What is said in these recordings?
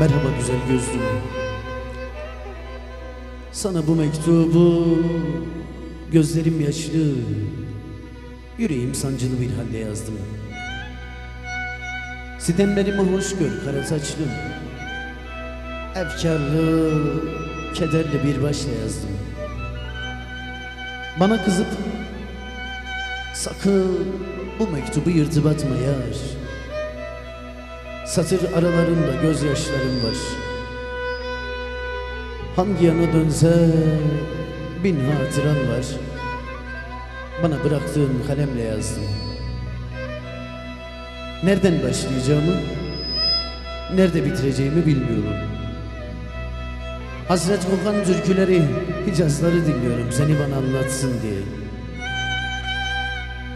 Merhaba güzel gözlüm. Sana bu mektubu gözlerim yaşlı, yüreğim sancılı bir halde yazdım. Sitemlerimi hoş gör kara saçlım. Efkarlı, kederli bir başla yazdım. Bana kızıp sakın bu mektubu yırtıp atma yar. Satır aralarında gözyaşlarım var. Hangi yana dönse bin hatıran var. Bana bıraktığın kalemle yazdım. Nereden başlayacağımı, nerede bitireceğimi bilmiyorum. Hasret kokan türküleri, Hicazları dinliyorum seni bana anlatsın diye.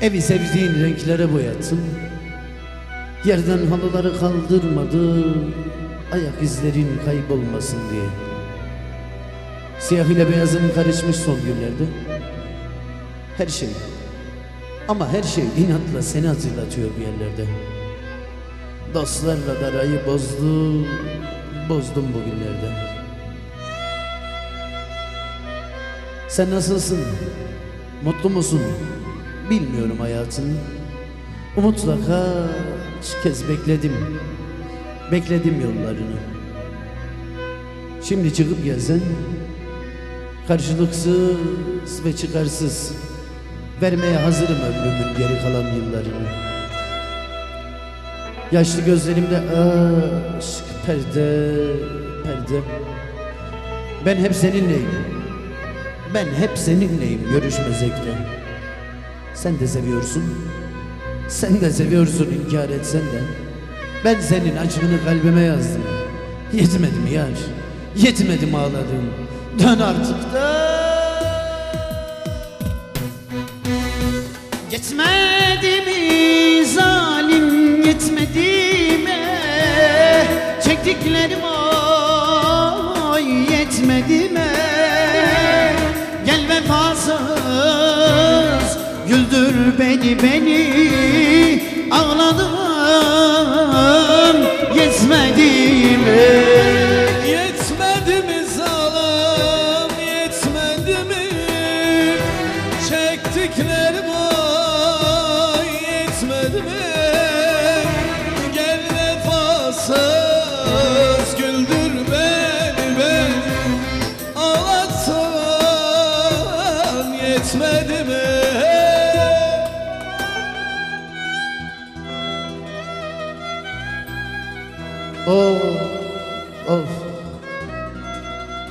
Evi sevdiğin renklere boyattım. Yerden halıları kaldırmadı, ayak izlerin kaybolmasın diye. Siyah ile beyazın karışmış son günlerde. Her şey, ama her şey inatla seni hatırlatıyor bir yerlerde. Dostlarla darayı bozdu, bozdum bugünlerde. Sen nasılsın? Mutlu musun? Bilmiyorum hayatın. Umutla kaç kez bekledim. Bekledim yollarını. Şimdi çıkıp gelsen karşılıksız ve çıkarsız vermeye hazırım ömrümün geri kalan yıllarını. Yaşlı gözlerimde aşk perde perde. Ben hep seninleyim. Ben hep seninleyim görüşmezekte. Sen de seviyorsun. Sen de seviyorsun inkar etsen de. Ben senin acını kalbime yazdım. Yetmedi mi yar? Yetmedi mi ağladım? Dön artık da. Yetmedi mi zalim yetmedi mi Çektiklerim oy yetmedi mi beni beni Ağladım yetmedi mi? Yetmedi mi zalim yetmedi mi? Çektiklerim ay yetmedi mi? Gel vefasız güldür beni beni. Ağlatsan yetmedi mi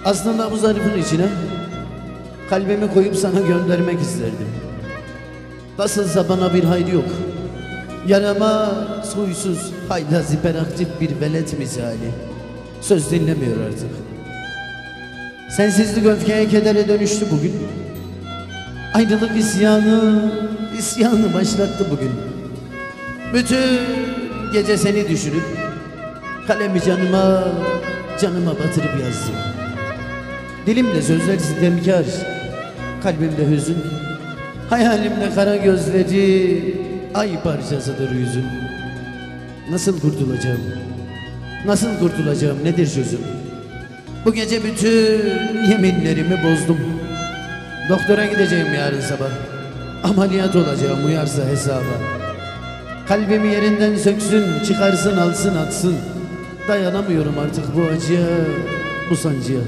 Aslında bu zarfın içine kalbimi koyup sana göndermek isterdim. Nasılsa bana bir haydi yok. Yarama huysuz, haylaz, hiperaktif bir velet misali. Söz dinlemiyor artık. Sensizlik öfkeye kedere dönüştü bugün. Ayrılık isyanı, isyanı başlattı bugün. Bütün gece seni düşünüp Kalemi canıma, canıma batırıp yazdım. Dilimde sözler sitemkar, kalbimde hüzün. Hayalimde kara gözleri, ay parçasıdır yüzün. Nasıl kurtulacağım? Nasıl kurtulacağım? Nedir çözüm? Bu gece bütün yeminlerimi bozdum. Doktora gideceğim yarın sabah. Ameliyat olacağım uyarsa hesaba. Kalbimi yerinden söksün, çıkarsın, alsın, atsın. Dayanamıyorum artık bu acıya, bu sancıya.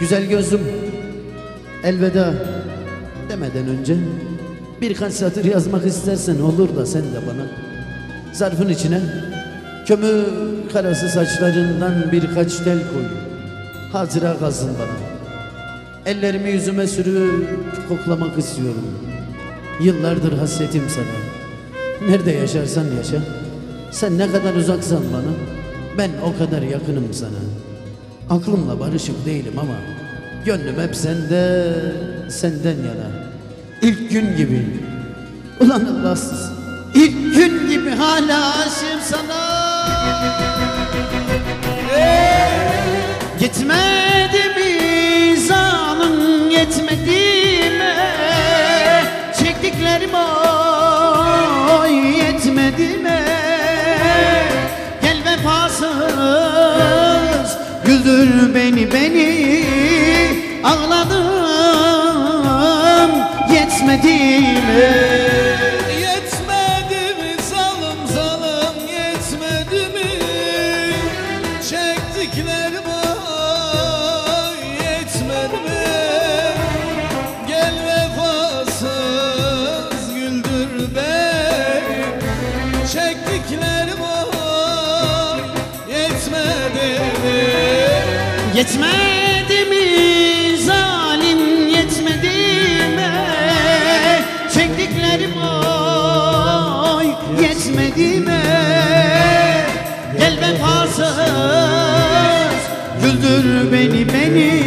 Güzel gözüm, elveda demeden önce birkaç satır yazmak istersen olur da sen de bana. Zarfın içine kömür karası saçlarından birkaç tel koy. Hatıra kalsın bana. Ellerimi yüzüme sürüp koklamak istiyorum. Yıllardır hasretim sana. Nerede yaşarsan yaşa. Sen ne kadar uzaksan bana, ben o kadar yakınım sana. Aklımla barışık değilim ama gönlüm hep sende, senden yana. İlk gün gibi, ulan Allahsız, ilk gün gibi hala aşığım sana. Yetmedi mi Güldür beni beni. Ağladım yetmedi mi? Yetmedi mi? Zalim zalim yetmedi mi? Çektiklerim ay yetmedi mi? Gel vefasız güldür beni. Çektiklerim Yetmedi mi zalim yetmedi mi? Çektiklerim oy yetmedi mi? Gel vefasız güldür beni beni